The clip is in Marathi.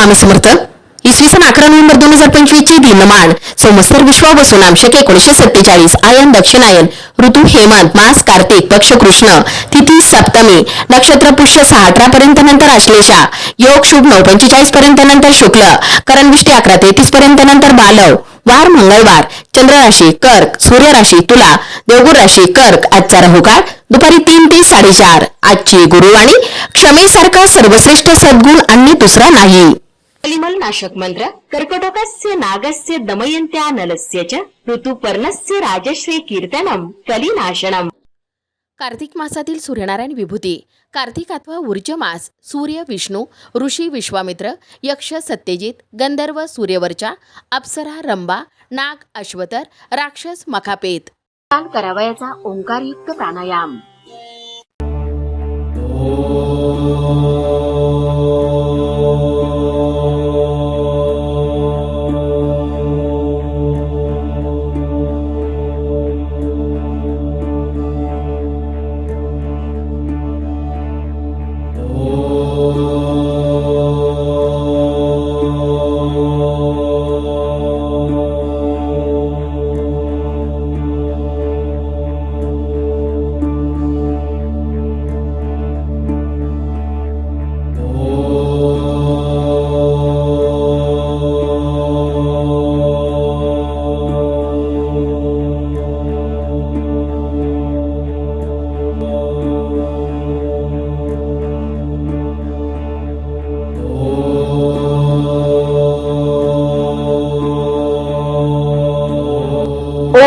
स्वामी समर्थ इसवी सन अकरा नोव्हेंबर दोन हजार पंचवीस ची दिनमान. संवत्सर विश्वावसू नामशक एकोणीशे सत्तेचाळीस आयन दक्षिणायन ऋतू हेमंत मास कार्तिक पक्ष कृष्ण तिथी सप्तमी नक्षत्र पुष्य सहा अठरा पर्यंत नंतर आश्लेषा योग शुभ नऊ पंचेचाळीस पर्यंत नंतर शुक्ल करणविष्टी अकरा तेहतीस पर्यंत नंतर बालव वार मंगळवार चंद्र राशी कर्क सूर्य राशी तुला देवगुर राशी कर्क आजचा राहुकाळ दुपारी तीन ते साडेचार आजची गुरुवाणी क्षमेसारखा सर्वश्रेष्ठ सद्गुण आणि दुसरा नाही. कलिमल नाशक मंत्र कर्कटकस्य नागस्य दमयन्त्या नलस्य च ऋतुपर्णस्य राजश्री कीर्तनम कलिनाशनम. कार्तिक मासातील सूर्यनारायण विभूती. कार्तिक अथवा ऊर्ज मास सूर्य विष्णू ऋषी विश्वामित्र यक्ष सत्यजित गंधर्व सूर्यवर्चा अप्सरा रंबा नाग अश्वतर राक्षस मखापेत. काल करावयाचा ओंकारयुक्त प्राणायाम. Oh.